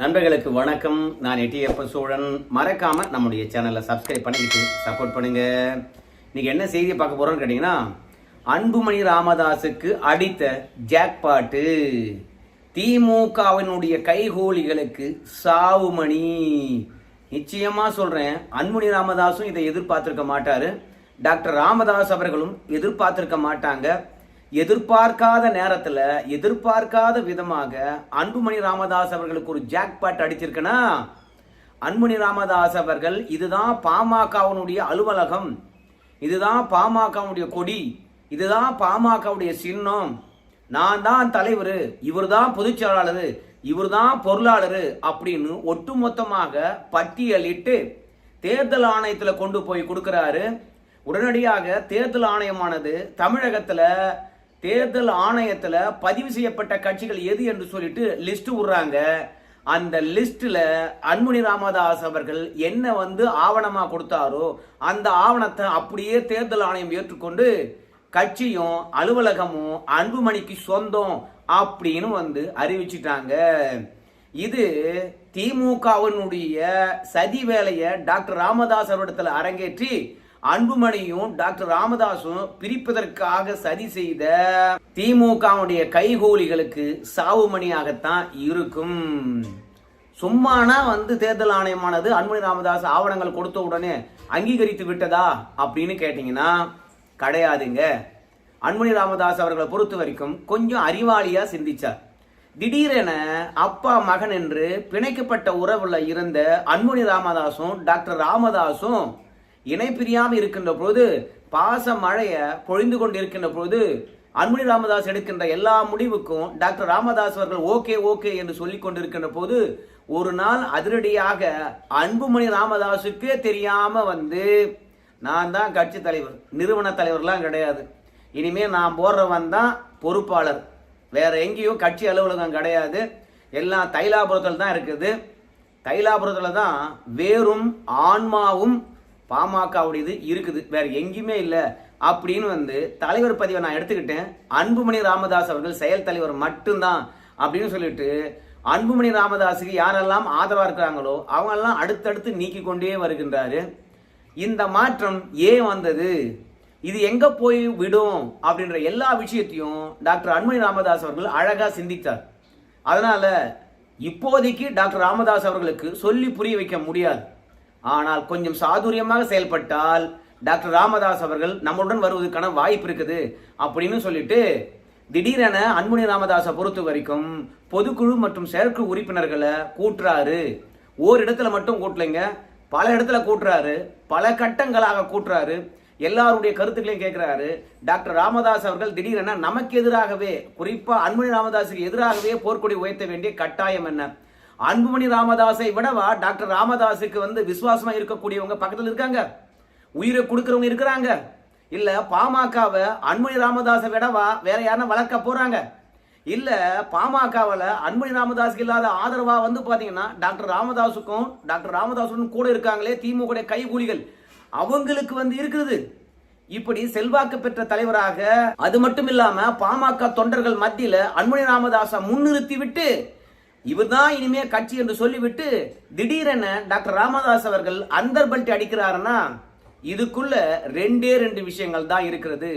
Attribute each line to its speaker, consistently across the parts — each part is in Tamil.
Speaker 1: நண்பர்களுக்கு வணக்கம். நான் எட்டியப்ப சோழன். மறக்காம நம்முடைய சேனலை சப்ஸ்கிரைப் பண்ணிக்கிட்டு சப்போர்ட் பண்ணுங்க. இன்னைக்கு என்ன செய்தி பார்க்க போறோம்னு கேட்டீங்கன்னா அன்புமணி ராமதாஸுக்கு அடித்த ஜாக்பாட்டு திமுகவினுடைய கைகோலிகளுக்கு சாவுமணி நிச்சயமா சொல்றேன் அன்புமணி ராமதாஸும் இதை எதிர்பார்த்திருக்க மாட்டாரு. டாக்டர் ராமதாஸ் அவர்களும் எதிர்பார்த்திருக்க மாட்டாங்க. எதிர்பார்க்காத நேரத்துல எதிர்பார்க்காத விதமாக அன்புமணி ராமதாஸ் அவர்களுக்கு ஒரு ஜாக்பாட் அடிச்சிருக்குன்னா அன்புமணி ராமதாஸ் அவர்கள் இதுதான் பாமகவனுடைய அலுவலகம் இதுதான் பாமகவுடைய கொடி இதுதான் பாமகவுடைய சின்னம். நான் தான் தலைவர் இவர் தான் பொதுச் செயலாளர் இவர் தான் பொருளாளர் அப்படின்னு ஒட்டுமொத்தமாக பட்டியலிட்டு தேர்தல் ஆணையத்தில் கொண்டு போய் கொடுக்குறாரு. உடனடியாக தேர்தல் ஆணையமானது தமிழகத்தில் தேர்தல் ஆணையத்தில் பதிவு செய்யப்பட்ட கட்சிகள் எது என்று சொல்லிட்டு லிஸ்ட் விடுறாங்க. அந்த லிஸ்ட்டில் அன்புமணி ராமதாஸ் அவர்கள் என்ன வந்து ஆவணமாக கொடுத்தாரோ அந்த ஆவணத்தை அப்படியே தேர்தல் ஆணையம் ஏற்றுக்கொண்டு கட்சியும் அலுவலகமும் அன்புமணிக்கு சொந்தம் அப்படின்னு வந்து அறிவிச்சிட்டாங்க. இது திமுகவினுடைய சதி வேலையை டாக்டர் ராமதாஸ் அவரிடத்தில் அரங்கேற்றி அன்புமணியும் டாக்டர் ராமதாசும் பிரிப்பதற்காக சதி செய்த திமுகவுடைய கைகூலிகளுக்கு சாவுமணியாகத்தான் இருக்கும். சும்மானா வந்து தேர்தல் ஆணையமானது அன்புமணி ராமதாஸ் ஆவணங்கள் கொடுத்த உடனே அங்கீகரித்து விட்டதா அப்படின்னு கேட்டீங்கன்னா கிடையாதுங்க. அன்புமணி ராமதாஸ் அவர்களை பொறுத்த வரைக்கும் கொஞ்சம் அறிவாளியா சிந்திச்சார். திடீரென அப்பா மகன் என்று பிணைக்கப்பட்ட உறவுல இருந்த அன்புமணி ராமதாசும் டாக்டர் ராமதாசும் இணை பிரியாமல் இருக்கின்ற பொழுது பாச மழையை பொழிந்து கொண்டு இருக்கின்ற பொழுது அன்புமணி ராமதாஸ் எடுக்கின்ற எல்லா முடிவுக்கும் டாக்டர் ராமதாஸ் அவர்கள் ஓகே ஓகே என்று சொல்லி கொண்டிருக்கின்ற போது ஒரு நாள் அதிரடியாக அன்புமணி ராமதாஸுக்கே தெரியாம வந்து நான் தான் கட்சி தலைவர் நிறுவன தலைவர்லாம் கிடையாது. இனிமேல் நான் போடுறவன் தான் பொறுப்பாளர். வேற எங்கேயும் கட்சி அலுவலகம் கிடையாது. எல்லாம் தைலாபுரத்தில் தான் இருக்குது. தைலாபுரத்தில் தான் வேறும் ஆன்மாவும் பாமகவுடையது இருக்குது. வேற எங்கேயுமே இல்லை. அப்படின்னு வந்து தலைவர் பதிவை நான் எடுத்துக்கிட்டேன். அன்புமணி ராமதாஸ் அவர்கள் செயல் தலைவர் மட்டும்தான் அப்படின்னு சொல்லிட்டு அன்புமணி ராமதாஸுக்கு யாரெல்லாம் ஆதரவாக இருக்கிறாங்களோ அவங்கெல்லாம் அடுத்தடுத்து நீக்கி கொண்டே வருகின்றாரு. இந்த மாற்றம் ஏன் வந்தது? இது எங்க போய் விடும்? அப்படின்ற எல்லா விஷயத்தையும் டாக்டர் அன்புமணி ராமதாஸ் அவர்கள் அழகா சிந்தித்தார். அதனால இப்போதைக்கு டாக்டர் ராமதாஸ் அவர்களுக்கு சொல்லி புரிய வைக்க முடியாது. ஆனால் கொஞ்சம் சாதுரியமாக செயல்பட்டால் டாக்டர் ராமதாஸ் அவர்கள் நம்முடன் வருவதற்கான வாய்ப்பு இருக்குது அப்படின்னு சொல்லிட்டு திடீரென அன்புமணி ராமதாஸை பொறுத்த வரைக்கும் பொதுக்குழு மற்றும் செயற்குழு உறுப்பினர்களை கூட்டுறாரு. ஓர் இடத்துல மட்டும் கூட்டலைங்க. பல இடத்துல கூட்டுறாரு. பல கட்டங்களாக கூட்டுறாரு. எல்லாருடைய கருத்துக்களையும் கேட்கிறாரு டாக்டர் ராமதாஸ் அவர்கள் திடீரென நமக்கு எதிராகவே குறிப்பாக அன்புமணி ராமதாஸுக்கு எதிராகவே போர்க்கொடி உயர்த்த வேண்டிய கட்டாயம் என்ன? அன்புமணி ராமதாஸை விடவா டாக்டர் ராமதாஸுக்கு வந்து விசுவாசமா இருக்கக்கூடியவங்க பக்கத்தில் இருக்காங்க. உயிரை கொடுக்கறவங்க இருக்கிறாங்க. இல்ல பாமகவை அன்புமணி ராமதாஸை விடவா வேற யாரும் வளர்க்க போறாங்க. இல்ல பாமகவில் அன்புமணி ராமதாஸுக்கு இல்லாத ஆதரவா வந்து பாத்தீங்கன்னா டாக்டர் ராமதாஸுக்கும் டாக்டர் ராமதாசுடன் கூட இருக்காங்களே திமுக கைகூலிகள். அவங்களுக்கு வந்து இருக்குது. இப்படி செல்வாக்கு பெற்ற தலைவராக அது மட்டும் இல்லாம பாமக தொண்டர்கள் மத்தியில அன்புமணி ராமதாஸை முன்னிறுத்தி விட்டு இவர் தான் இனிமே கட்சி என்று சொல்லிவிட்டு திடீரென டாக்டர் ராமதாஸ் அவர்கள் அந்தர்பல்ட்டி அடிக்கிறாருன்னா இதுக்குள்ள ரெண்டே ரெண்டு விஷயங்கள் தான் இருக்கிறது.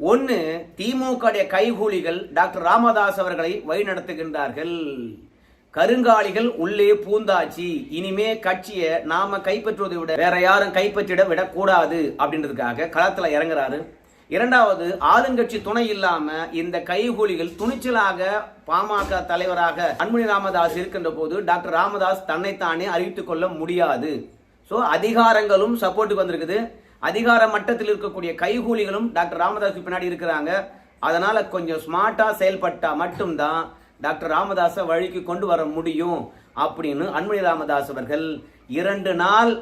Speaker 1: ஒன்று திமுக கைகூலிகள் டாக்டர் ராமதாஸ் அவர்களை வழிநடத்துகின்றார்கள். கருங்காலிகள் உள்ளே பூந்தாச்சி. இனிமே கட்சியை நாம கைப்பற்றுவதை விட வேற யாரும் கைப்பற்றிட விடக்கூடாது அப்படின்றதுக்காக களத்தில் இறங்குறாரு இரண்டாவது ஆளுங்கட்சி துணை இல்லாம இந்த கைகூலிகள் துணிச்சலாக பாமக தலைவராக அன்புமணி ராமதாஸ் இருக்கின்ற போது டாக்டர் ராமதாஸ் தன்னைத்தானே அறிவித்துக் கொள்ள முடியாது. ஸோ அதிகாரங்களும் சப்போர்ட்டுக்கு வந்திருக்குது. அதிகார மட்டத்தில் இருக்கக்கூடிய கைகூலிகளும் டாக்டர் ராமதாஸ் பின்னாடி இருக்கிறாங்க. அதனால கொஞ்சம் ஸ்மார்ட்டா செயல்பட்டா மட்டும்தான் டாக்டர் ராமதாஸை வழிக்கு கொண்டு வர முடியும் அப்படின்னு அன்புமணி ராமதாஸ் அவர்கள் இரண்டு நாள்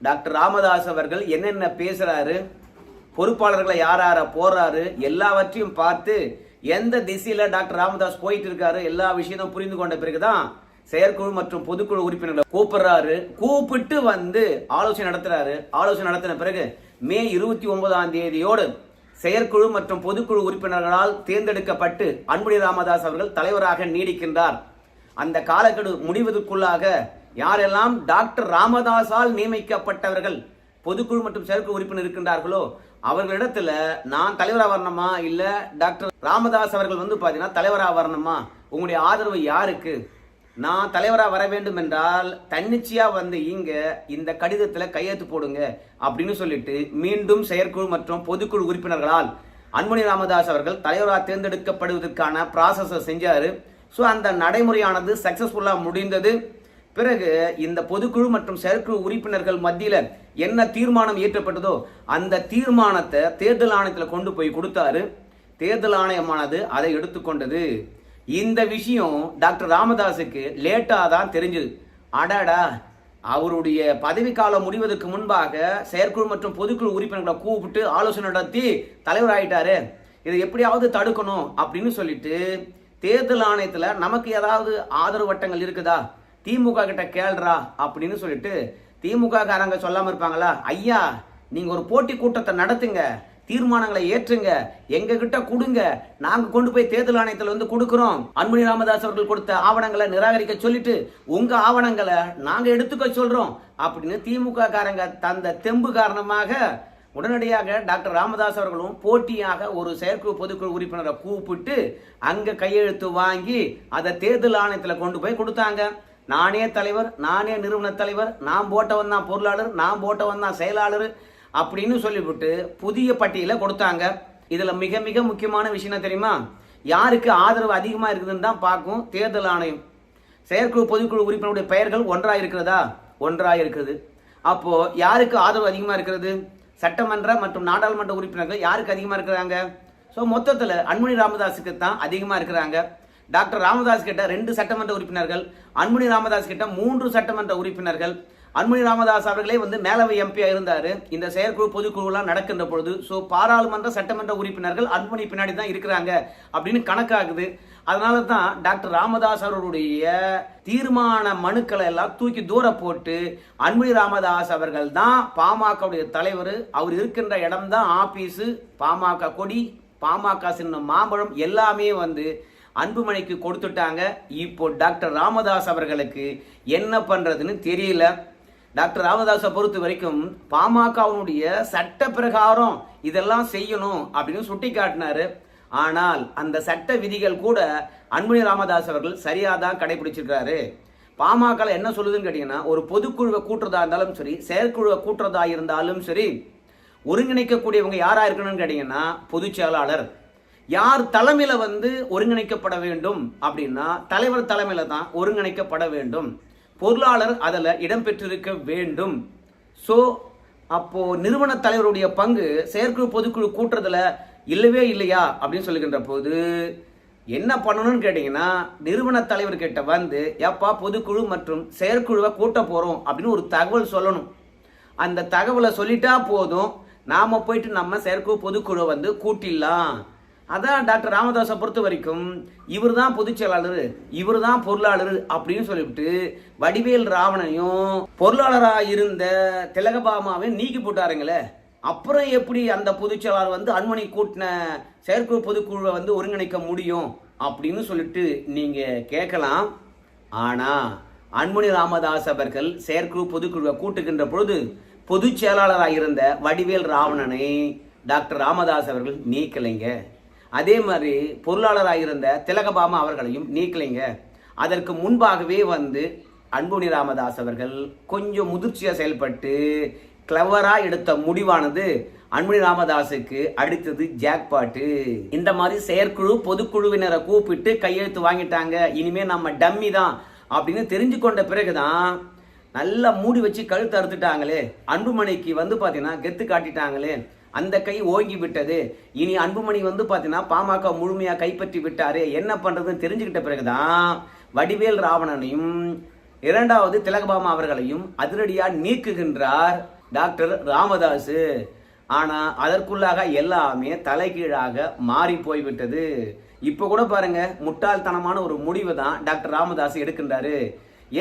Speaker 1: டாக்டர் ராமதாஸ் அவர்கள் என்னென்ன பேசுறாரு பொறுப்பாளர்களை யார் யார போறாரு எல்லாவற்றையும் பார்த்து எந்த திசையில டாக்டர் ராமதாஸ் போயிட்டு இருக்காரு எல்லா விஷயமும் புரிந்து கொண்ட பிறகுதான் செயற்குழு மற்றும் பொதுக்குழு உறுப்பினர்களை கூப்பிடுறாரு. கூப்பிட்டு வந்து ஆலோசனை நடத்துறாரு. ஆலோசனை நடத்தின பிறகு மே இருபத்தி ஒன்பதாம் தேதியோடு செயற்குழு மற்றும் பொதுக்குழு உறுப்பினர்களால் தேர்ந்தெடுக்கப்பட்டு அன்புடி ராமதாஸ் அவர்கள் தலைவராக நீடிக்கின்றார். அந்த காலக்கெடு முடிவதற்குள்ளாக யாரெல்லாம் டாக்டர் ராமதாஸால் நியமிக்கப்பட்டவர்கள் பொதுக்குழு மற்றும் செயற்குழு உறுப்பினர் இருக்கின்றார்களோ அவர்களிடத்துல நான் தலைவரா வரணுமா? இல்ல டாக்டர் ராமதாஸ் அவர்கள் வந்து பாத்தீங்கன்னா தலைவரா வரணுமா? உங்களுடைய ஆதரவு யாருக்கு? நான் தலைவரா வர வேண்டும் என்றால் தன்னிச்சையா வந்து இங்க இந்த கடிதத்துல கையெழுத்து போடுங்க அப்படின்னு சொல்லிட்டு மீண்டும் செயற்குழு மற்றும் பொதுக்குழு உறுப்பினர்களால் அன்புமணி ராமதாஸ் அவர்கள் தலைவராக தேர்ந்தெடுக்கப்படுவதற்கான ப்ராசஸை செஞ்சாரு. ஸோ அந்த நடைமுறையானது சக்சஸ்ஃபுல்லாக முடிந்தது. பிறகு இந்த பொதுக்குழு மற்றும் செயற்குழு உறுப்பினர்கள் மத்தியில் என்ன தீர்மானம் இயற்றப்பட்டதோ அந்த தீர்மானத்தை தேர்தல் ஆணையத்தில் கொண்டு போய் கொடுத்தாரு. தேர்தல் ஆணையமானது அதை எடுத்துக்கொண்டது. இந்த விஷயம் டாக்டர் ராமதாஸுக்கு லேட்டாக தான் தெரிஞ்சது. அடாடா அவருடைய பதவிக்காலம் முடிவதற்கு முன்பாக செயற்குழு மற்றும் பொதுக்குழு உறுப்பினர்களை கூப்பிட்டு ஆலோசனை நடத்தி தலைவர் ஆயிட்டாரு. இதை எப்படியாவது தடுக்கணும் அப்படின்னு சொல்லிட்டு தேர்தல் ஆணையத்தில் நமக்கு ஏதாவது ஆதரவு வட்டங்கள் இருக்குதா? திமுக கிட்ட கேள்றா அப்படின்னு சொல்லிட்டு திமுக காரங்க இருப்பாங்களா? ஐயா நீங்கள் ஒரு போட்டி கூட்டத்தை நடத்துங்க தீர்மானங்களை ஏற்றுங்க எங்ககிட்ட கொடுங்க. நாங்க கொண்டு போய் தேர்தல் ஆணையத்தில் வந்து கொடுக்குறோம். அன்புமணி ராமதாஸ் அவர்கள் கொடுத்த ஆவணங்களை நிராகரிக்க சொல்லிட்டு உங்க ஆவணங்களை நாங்க எடுத்துக்க சொல்றோம் அப்படின்னு திமுக காரங்க தந்த தெம்பு காரணமாக உடனடியாக டாக்டர் ராமதாஸ் அவர்களும் போட்டியாக ஒரு செயற்குழு பொதுக்குழு உறுப்பினரை கூப்பிட்டு அங்கே கையெழுத்து வாங்கி அதை தேர்தல் ஆணையத்தில் கொண்டு போய் கொடுத்தாங்க. நானே தலைவர் நானே நிறுவன தலைவர் நான் போட்டவன் தான் பொருளாளர் நான் போட்டவன் தான் செயலாளர் அப்படின்னு சொல்லிவிட்டு புதிய பட்டியலை கொடுத்தாங்க. இதில் மிக மிக முக்கியமான விஷயம் தெரியுமா? யாருக்கு ஆதரவு அதிகமாக இருக்குதுன்னு தான் பார்க்கும் தேர்தல் ஆணையம். செயற்குழு பொதுக்குழு உறுப்பினருடைய பெயர்கள் ஒன்றாக இருக்கிறதா? ஒன்றாக இருக்குது. அப்போது யாருக்கு ஆதரவு அதிகமாக இருக்கிறது? சட்டமன்ற மற்றும் நாடாளுமன்ற உறுப்பினர்கள் யாருக்கு அதிகமாக இருக்கிறாங்க? ஸோ மொத்தத்தில் அன்புமணி ராமதாஸுக்கு தான் அதிகமாக இருக்கிறாங்க. டாக்டர் ராமதாஸ் கிட்ட ரெண்டு சட்டமன்ற உறுப்பினர்கள் அன்புமணி ராமதாஸ் கிட்ட மூன்று சட்டமன்ற உறுப்பினர்கள். அன்புமணி ராமதாஸ் அவர்களே வந்து மேலவை எம்பியா இருந்தார். இந்த செயற்குழு பொதுக்குழுலாம் நடக்கின்ற பொழுது ஸோ பாராளுமன்ற சட்டமன்ற உறுப்பினர்கள் அன்புமணி பின்னாடி தான் இருக்கிறாங்க அப்படின்னு கணக்காகுது. அதனால தான் டாக்டர் ராமதாஸ் அவர்களுடைய தீர்மான மனுக்களை எல்லாம் தூக்கி தூர போட்டு அன்புமணி ராமதாஸ் அவர்கள் தான் பாமகவுடைய தலைவர். அவர் இருக்கின்ற இடம் தான் ஆபீஸு பாமக கொடி பாமக சின்ன மாம்பழம் எல்லாமே வந்து அன்புமணிக்கு கொடுத்துட்டாங்க. இப்போ டாக்டர் ராமதாஸ் அவர்களுக்கு என்ன பண்ணுறதுன்னு தெரியல. டாக்டர் ராமதாஸை பொறுத்த வரைக்கும் பாமகவுடைய சட்ட பிரகாரம் இதெல்லாம் செய்யணும் அப்படின்னு சுட்டி காட்டினாரு ஆனால் அந்த சட்ட விதிகள் கூட அன்புமணி ராமதாஸ் அவர்கள் சரியாக தான் கடைபிடிச்சிருக்கிறாரு. பாமக என்ன சொல்லுதுன்னு கேட்டிங்கன்னா ஒரு பொதுக்குழுவை கூட்டுறதா இருந்தாலும் சரி செயற்குழுவை கூட்டுறதா இருந்தாலும் சரி ஒருங்கிணைக்கக்கூடியவங்க யாராக இருக்கணும்னு கேட்டிங்கன்னா பொதுச் செயலாளர் யார் தலைமையில வந்து ஒருங்கிணைக்கப்பட வேண்டும் அப்படின்னா தலைவர் தலைமையில தான் ஒருங்கிணைக்கப்பட வேண்டும். பொருளாளர் அதில் இடம்பெற்றிருக்க வேண்டும். ஸோ அப்போ நிறுவன தலைவருடைய பங்கு செயற்குழு பொதுக்குழு கூட்டுறதுல இல்லவே இல்லையா அப்படின்னு சொல்லுகின்ற போது என்ன பண்ணணும்னு கேட்டீங்கன்னா நிறுவன தலைவர்கிட்ட வந்து எப்பா பொதுக்குழு மற்றும் செயற்குழுவை கூட்ட போறோம் அப்படின்னு ஒரு தகவல் சொல்லணும். அந்த தகவலை சொல்லிட்டா போதும். நாம போயிட்டு நம்ம செயற்குழு பொதுக்குழுவை வந்து கூட்டிடலாம். அதான் டாக்டர் ராமதாஸை பொறுத்த வரைக்கும் இவர் தான் பொதுச் செயலாளர் இவர் தான் பொருளாளர் அப்படின்னு சொல்லிவிட்டு வடிவேல் ராவணையும் பொருளாளராக இருந்த திலகபாமாவையும் நீக்கி போட்டாருங்களே. அப்புறம் எப்படி அந்த பொதுச் செயலாளர் வந்து அன்மணி கூட்டின செயற்குழு பொதுக்குழுவை வந்து ஒருங்கிணைக்க முடியும் அப்படின்னு சொல்லிட்டு நீங்கள் கேட்கலாம். ஆனால் அன்மணி ராமதாஸ் அவர்கள் செயற்குழு பொதுக்குழுவை கூட்டுகின்ற பொழுது பொதுச் செயலாளராக இருந்த வடிவேல் ராவணனை டாக்டர் ராமதாஸ் அவர்கள் நீக்கலைங்க. அதே மாதிரி பொருளாளராக இருந்த திலகபாமா அவர்களையும் நீக்கலைங்க. அதற்கு முன்பாகவே வந்து அன்புனி ராமதாஸ் அவர்கள் கொஞ்சம் முதிர்ச்சியாக செயல்பட்டு கிளவராக எடுத்த முடிவானது அன்புனி ராமதாஸுக்கு அடுத்தது ஜாக்பாட்டு இந்த மாதிரி செயற்குழு பொதுக்குழுவினரை கூப்பிட்டு கையெழுத்து வாங்கிட்டாங்க. இனிமே நம்ம டம்மி தான் அப்படின்னு தெரிஞ்சு கொண்ட பிறகுதான் நல்லா மூடி வச்சு கழுத்து அறுத்துட்டாங்களே. அன்புமணிக்கு வந்து பார்த்தீங்கன்னா கெத்து காட்டிட்டாங்களே. அந்த கை ஓங்கி விட்டது. இனி அன்புமணி வந்து பார்த்தீங்கன்னா பாமக முழுமையாக கைப்பற்றி விட்டாரு. என்ன பண்ணுறதுன்னு தெரிஞ்சுக்கிட்ட பிறகுதான் வடிவேல் ராவணனையும் இரண்டாவது திலகபாமா அவர்களையும் அதிரடியாக நீக்குகின்றார் டாக்டர் ராமதாஸ் ஆனால் அதற்குள்ளாக எல்லாமே தலைகீழாக மாறி போய்விட்டது. இப்போ கூட பாருங்க முட்டாள்தனமான ஒரு முடிவு தான் டாக்டர் ராமதாஸ் எடுக்கின்றாரு.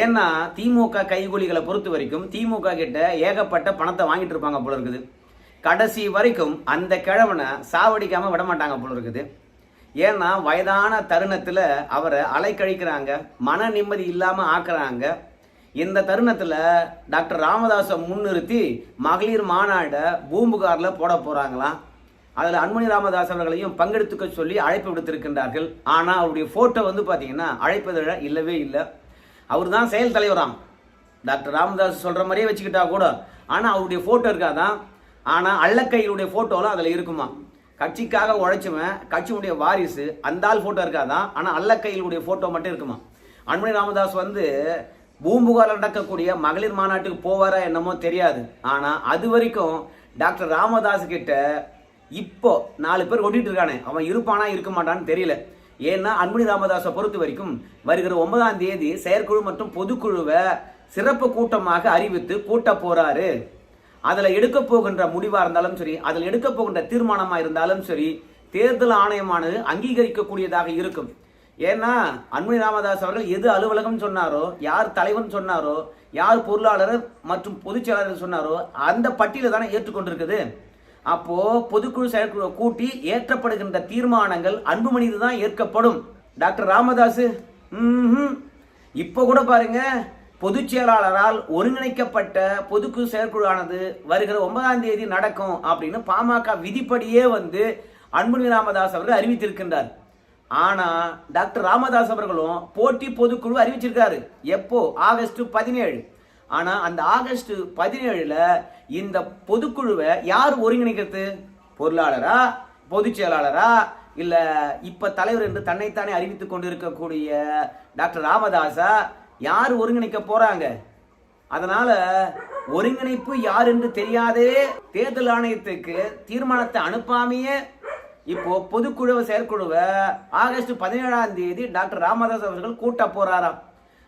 Speaker 1: ஏன்னா திமுக கைகூலிகளை பொறுத்த வரைக்கும் திமுக கிட்ட ஏகப்பட்ட பணத்தை வாங்கிட்டு இருப்பாங்க போல இருக்குது. கடைசி வரைக்கும் அந்த கிழவனை சாவடிக்காமல் விட மாட்டாங்க போல இருக்குது. ஏன்னா வயதான தருணத்தில் அவரை அலைக்கழிக்கிறாங்க மன நிம்மதி இல்லாமல் ஆக்குறாங்க. இந்த தருணத்தில் டாக்டர் ராமதாஸை முன்னிறுத்தி மகளிர் மாநாடை பூம்புகாரில் போட போகிறாங்களாம் அதில் அன்புமணி ராமதாஸ் அவர்களையும் பங்கெடுத்துக்க சொல்லி அழைப்பு விடுத்திருக்கின்றார்கள். ஆனால் அவருடைய ஃபோட்டோ வந்து பார்த்தீங்கன்னா அழைப்பதில் இல்லவே இல்லை. அவர் தான் செயல் தலைவராம். டாக்டர் ராமதாஸ் சொல்கிற மாதிரியே வச்சுக்கிட்டா கூட. ஆனால் அவருடைய ஃபோட்டோ இருக்காதான் ஆனால் அள்ளக்கையினுடைய ஃபோட்டோலாம் அதில் இருக்குமா? கட்சிக்காக உழைச்சவன் கட்சியுடைய வாரிசு அந்த ஆள் போட்டோ இருக்காதான் ஆனால் அள்ளக்கையிலுடைய ஃபோட்டோ மட்டும் இருக்குமா? அன்புமணி ராமதாஸ் வந்து பூம்புகாரில் நடக்கக்கூடிய மகளிர் மாநாட்டுக்கு போவாரா என்னமோ தெரியாது. ஆனால் அது வரைக்கும் டாக்டர் ராமதாஸ் கிட்ட இப்போ நாலு பேர் ஒட்டிட்டு இருக்கானே. அவன் இருப்பானா இருக்க மாட்டான்னு தெரியல. ஏன்னா அன்புமணி ராமதாஸை பொறுத்த வரைக்கும் வருகிற ஒன்பதாம் தேதி செயற்குழு மற்றும் பொதுக்குழுவை சிறப்பு கூட்டமாக அறிவித்து கூட்ட போறாரு. அதில் எடுக்க போகின்ற முடிவாக இருந்தாலும் சரி அதில் எடுக்க போகின்ற தீர்மானமாக இருந்தாலும் சரி தேர்தல் ஆணையமானது அங்கீகரிக்கக்கூடியதாக இருக்கும். ஏன்னா அன்புமணி ராமதாஸ் அவர்கள் எது அலுவலகம் சொன்னாரோ யார் தலைவன் சொன்னாரோ யார் பொருளாளர் மற்றும் பொதுச் செயலாளர் சொன்னாரோ அந்த பட்டியலை தானே ஏற்றுக்கொண்டிருக்குது. அப்போ பொதுக்குழு செயற்குழு கூட்டி ஏற்றப்படுகின்ற தீர்மானங்கள் அன்புமணிது தான் ஏற்கப்படும். டாக்டர் ராமதாஸ் இப்போ கூட பாருங்க பொதுச் செயலாளரால் ஒருங்கிணைக்கப்பட்ட பொதுக்கு செயற்குழுவானது வருகிற ஒன்பதாம் தேதி நடக்கும் அப்படின்னு பாமக விதிப்படியே வந்து அன்புமணி ராமதாஸ் அவர்கள் அறிவித்திருக்கின்றார். ஆனா டாக்டர் ராமதாஸ் அவர்களும் போட்டி பொதுக்குழு அறிவிச்சிருக்காரு. எப்போ? ஆகஸ்ட் பதினேழு. ஆனா அந்த ஆகஸ்ட் பதினேழுல இந்த பொதுக்குழுவை யார் ஒருங்கிணைக்கிறது? பொருளாளரா? பொதுச் செயலாளரா? இல்ல இப்ப தலைவர் என்று தன்னைத்தானே அறிவித்துக் கொண்டிருக்கக்கூடிய டாக்டர் ராமதாஸா யார் ஒருங்கிணைக்க போறாங்க? அதனால ஒருங்கிணைப்பு யார் என்று தெரியாதே தேர்தல் ஆணையத்துக்கு தீர்மானத்தை அனுப்பாமையே. இப்போ பொதுக்குழு செயற்குழுவை ஆகஸ்ட் பதினேழாம் தேதி டாக்டர் ராமதாஸ் அவர்கள் கூட்ட போறாராம்.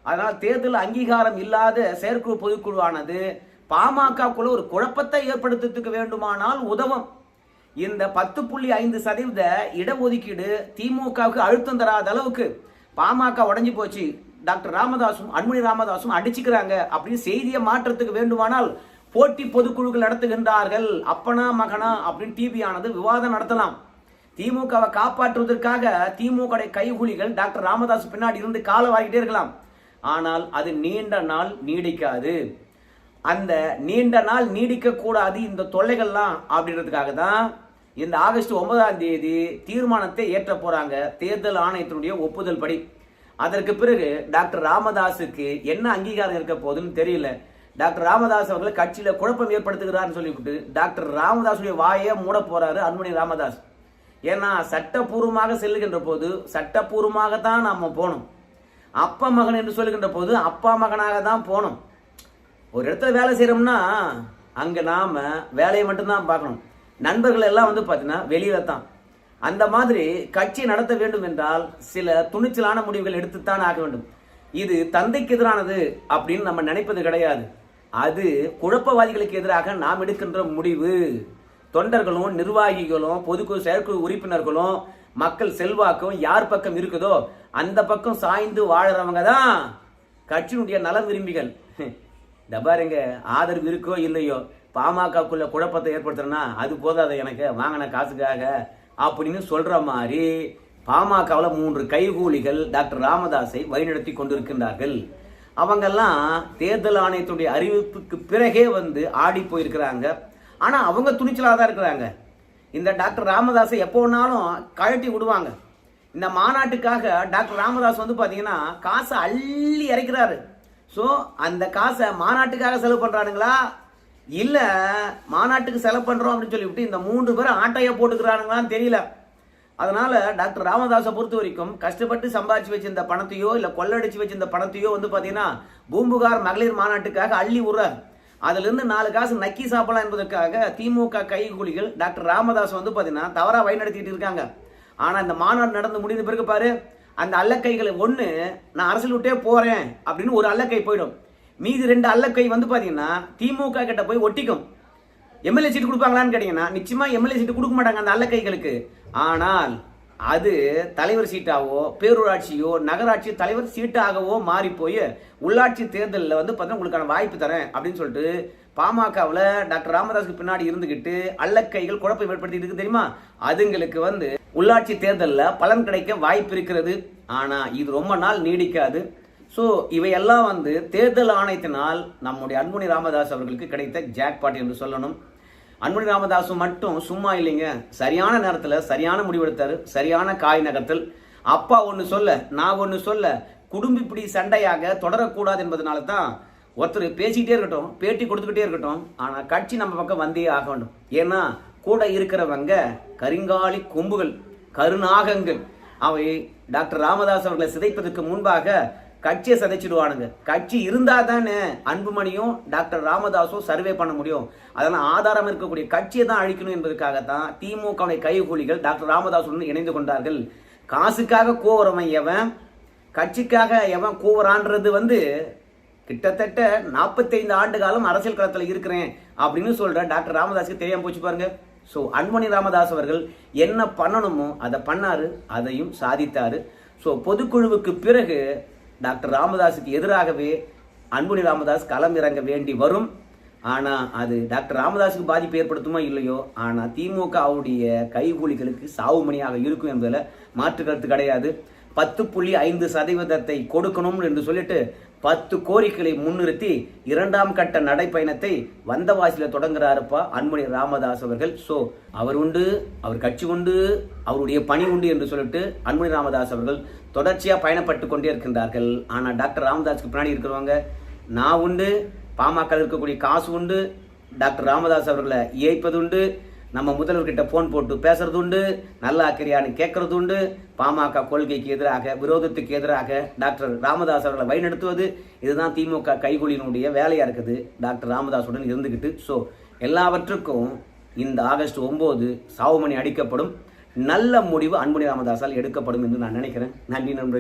Speaker 1: அதனால் தேர்தல் அங்கீகாரம் இல்லாத செயற்குழு பொதுக்குழுவானது பாமகக்குள்ள ஒரு குழப்பத்தை ஏற்படுத்துறதுக்கு வேண்டுமானால் உதவும். இந்த பத்து புள்ளி ஐந்து சதவீத இடஒதுக்கீடு திமுகவுக்கு அழுத்தம் தராத அளவுக்கு பாமக உடஞ்சி போச்சு. டாக்டர் ராமதாசும் அன்புமணி ராமதாசும் அடிச்சுக்கிறாங்க. அப்படின்னு செய்தியை மாற்றத்துக்கு வேண்டுமானால் போட்டி பொதுக்குழுக்கள் நடத்துகின்றார்கள். அப்பனா மகனா அப்படின்னு டிவி ஆனது விவாதம் நடத்தலாம். திமுகவை காப்பாற்றுவதற்காக திமுக கைகூலிகள் டாக்டர் ராமதாஸ் பின்னாடி இருந்து காலை வாங்கிட்டே இருக்கலாம். ஆனால் அது நீண்ட நாள் நீடிக்காது. அந்த நீண்ட நாள் நீடிக்க கூடாது இந்த தொல்லைகள்லாம் அப்படின்றதுக்காக தான் இந்த ஆகஸ்ட் ஒன்பதாம் தேதி தீர்மானத்தை ஏற்ற போறாங்க. தேர்தல் ஆணையத்தினுடைய ஒப்புதல் படி. அதற்கு பிறகு டாக்டர் ராமதாஸுக்கு என்ன அங்கீகாரம் இருக்க போகுதுன்னு தெரியல. டாக்டர் ராமதாஸ் அவர்கள் கட்சியில குழப்பம் ஏற்படுத்துகிறார்னு சொல்லிவிட்டு டாக்டர் ராமதாஸுடைய வாயை மூட போறாரு அன்புமணி ராமதாஸ். ஏன்னா சட்டப்பூர்வமாக செல்லுகின்ற போது சட்டப்பூர்வமாக தான் நாம போகணும். அப்பா மகன் என்று சொல்லுகின்ற போது அப்பா மகனாக தான் போகணும். ஒரு இடத்துல வேலை செய்யறோம்னா அங்க நாம வேலையை மட்டும்தான் பார்க்கணும். நண்பர்கள் எல்லாம் வந்து பார்த்தீங்கன்னா வெளியில தான். அந்த மாதிரி கட்சி நடத்த வேண்டும் என்றால் சில துணிச்சலான முடிவுகள் எடுத்துத்தான் ஆக வேண்டும். இது தந்தைக்கு எதிரானது அப்படின்னு நம்ம நினைப்பது கிடையாது. அது குழப்பவாதிகளுக்கு எதிராக நாம் எடுக்கின்ற முடிவு. தொண்டர்களும் நிர்வாகிகளும் பொதுக்குழு செயற்குழு உறுப்பினர்களும் மக்கள் செல்வாக்கும் யார் பக்கம் இருக்குதோ அந்த பக்கம் சாய்ந்து வாழறவங்க தான் கட்சியினுடைய நல விரும்பிகள். இந்த பாருங்க ஆதரவு இருக்கோ இல்லையோ பாமகக்குள்ள குழப்பத்தை ஏற்படுத்துறேன்னா அது போதாது எனக்கு. வாங்கின காசுக்காக அப்படின்னு சொல்கிற மாதிரி பாமகவில் மூன்று கைகூலிகள் டாக்டர் ராமதாஸை வழிநடத்தி கொண்டிருக்கின்றார்கள். அவங்கெல்லாம் தேர்தல் ஆணையத்துடைய அறிவிப்புக்கு பிறகே வந்து ஆடி போயிருக்கிறாங்க. ஆனால் அவங்க துணிச்சலாக தான் இருக்கிறாங்க. இந்த டாக்டர் ராமதாஸை எப்போ வேணாலும் கழட்டி விடுவாங்க. இந்த மாநாட்டுக்காக டாக்டர் ராமதாஸ் வந்து பார்த்தீங்கன்னா காசை அள்ளி இறைக்கிறாரு. ஸோ அந்த காசை மாநாட்டுக்காக செலவு பண்ணுறானுங்களா இல்லை மாநாட்டுக்கு செலவு பண்ணுறோம் அப்படின்னு சொல்லிவிட்டு இந்த மூன்று பேரும் ஆட்டையை போட்டுக்கிறானுங்களான்னு தெரியல. அதனால டாக்டர் ராமதாஸை பொறுத்த வரைக்கும் கஷ்டப்பட்டு சம்பாதிச்சு வச்சிருந்த பணத்தையோ இல்லை கொள்ளடிச்சு வச்சிருந்த பணத்தையோ வந்து பார்த்தீங்கன்னா பூம்புகார் மகளிர் மாநாட்டுக்காக அள்ளி விடுறார் அதுல இருந்து நாலு காசு நக்கி சாப்பிடலாம் என்பதற்காக திமுக கைகூலிகள் டாக்டர் ராமதாஸ் வந்து பார்த்தீங்கன்னா தவறா வழிநடத்திட்டு இருக்காங்க. ஆனா இந்த மாநாடு நடந்து முடிந்த பிறகு பாரு அந்த அல்லக்கைகளை ஒண்ணு நான் அரசியல் விட்டே போறேன் அப்படின்னு ஒரு அல்லக்கை போயிடும். மீதி ரெண்டு அல்லக்கை வந்து பார்த்தீங்கன்னா திமுக கிட்ட போய் ஒட்டிக்கும். எம்எல்ஏ சீட்டு கொடுப்பாங்களான்னு கேட்டீங்கன்னா நிச்சயமா எம்எல்ஏ சீட்டு கொடுக்க மாட்டாங்க அந்த அல்லக்கைகளுக்கு. ஆனால் அது தலைவர் சீட்டாவோ பேரூராட்சியோ நகராட்சி தலைவர் சீட்டாகவோ மாறி போய் உள்ளாட்சி தேர்தலில் வந்து பார்த்தீங்கன்னா உங்களுக்கான வாய்ப்பு தரேன் அப்படின்னு சொல்லிட்டு பாமகவில் டாக்டர் ராமதாஸுக்கு பின்னாடி இருந்துக்கிட்டு அல்லக்கைகள் குழப்பம் ஏற்படுத்திட்டு இருக்கு தெரியுமா? அதுங்களுக்கு வந்து உள்ளாட்சி தேர்தலில் பலன் கிடைக்க வாய்ப்பு இருக்கிறது. ஆனால் இது ரொம்ப நாள் நீடிக்காது. ஸோ இவையெல்லாம் வந்து தேர்தல் ஆணையத்தினால் நம்முடைய அன்புணி ராமதாஸ் அவர்களுக்கு கிடைத்த ஜாக்பாட் என்று சொல்லணும். அன்புணி ராமதாஸ் மட்டும் சும்மா இல்லைங்க. சரியான நேரத்தில் சரியான முடிவெடுத்தார். சரியான காய் நகர்த்தல். அப்பா ஒன்று சொல்ல நான் ஒன்று சொல்ல குடும்ப இப்படி சண்டையாக தொடரக்கூடாது என்பதனால தான் ஒருத்தர் பேசிக்கிட்டே இருக்கட்டும் பேட்டி கொடுத்துக்கிட்டே இருக்கட்டும் ஆனால் கட்சி நம்ம பக்கம் வந்தே ஆக வேண்டும். ஏன்னா கூட இருக்கிறவங்க கருங்காலி கொம்புகள் கருநாகங்கள் அவை டாக்டர் ராமதாஸ் அவர்களை சிதைப்பதற்கு முன்பாக கட்சியை சதைச்சிடுவானுங்க. கட்சி இருந்தா தானே அன்புமணியும் டாக்டர் ராமதாஸும் சர்வே பண்ண முடியும். அதனால் ஆதாரம் இருக்கக்கூடிய கட்சியை தான் அழிக்கணும் என்பதற்காகத்தான் திமுகவுடைய கைகூலிகள் டாக்டர் ராமதாஸுடன் இணைந்து கொண்டார்கள். காசுக்காக கூவுறவன் எவன்? கட்சிக்காக எவன் கூவுறான்றது வந்து கிட்டத்தட்ட நாற்பத்தைந்து ஆண்டு காலம் அரசியல் களத்தில் இருக்கிறேன் அப்படின்னு சொல்ற டாக்டர் ராமதாஸுக்கு தெரியாம போச்சு பாருங்க. ஸோ அன்புமணி ராமதாஸ் அவர்கள் என்ன பண்ணணுமோ அதை பண்ணாரு அதையும் சாதித்தாரு. ஸோ பொதுக்குழுவுக்கு பிறகு டாக்டர் ராமதாஸுக்கு எதிராகவே அன்புனி ராமதாஸ் களம் இறங்க வேண்டி வரும். ஆனால் அது டாக்டர் ராமதாஸுக்கு பாதிப்பு ஏற்படுத்துமோ இல்லையோ? ஆனால் திமுகவுடைய கைகூலிகளுக்கு சாவுமணியாக இருக்கும் என்பதில் மாற்று கருத்து கிடையாது. பத்து புள்ளி ஐந்து சதவீதத்தை கொடுக்கணும் என்று சொல்லிட்டு பத்து கோரிக்கைகளை முன்னிறுத்தி இரண்டாம் கட்ட நடைப்பயணத்தை வந்தவாசியில் தொடங்குறாருப்பா அன்புமணி ராமதாஸ் அவர்கள். ஸோ அவர் உண்டு அவர் கட்சி உண்டு அவருடைய பணி உண்டு என்று சொல்லிட்டு அன்புமணி ராமதாஸ் அவர்கள் தொடர்ச்சியாக பயணப்பட்டு கொண்டே இருக்கின்றார்கள். ஆனால் டாக்டர் ராமதாஸ்க்கு பின்னாடி இருக்கிறவங்க நான் உண்டு பாமக இருக்கக்கூடிய காசு உண்டு டாக்டர் ராமதாஸ் அவர்களை ஏய்ப்பது உண்டு நம்ம முதல்வர்கிட்ட ஃபோன் போட்டு பேசுறது உண்டு நல்ல அக்கறையான்னு கேட்கறது உண்டு பாமக கொள்கைக்கு எதிராக விரோதத்துக்கு எதிராக டாக்டர் ராமதாஸ் அவர்களை வழிநடத்துவது இதுதான் திமுக கைகூலியினுடைய வேலையாக இருக்குது டாக்டர் ராமதாஸுடன் இருந்துக்கிட்டு ஸோ எல்லாவற்றுக்கும் இந்த ஆகஸ்ட் ஒம்பது சாவுமணி அடிக்கப்படும். நல்ல முடிவு அன்புமணி ராமதாஸால் எடுக்கப்படும் என்று நான் நினைக்கிறேன். நன்றி நண்பர்கள்.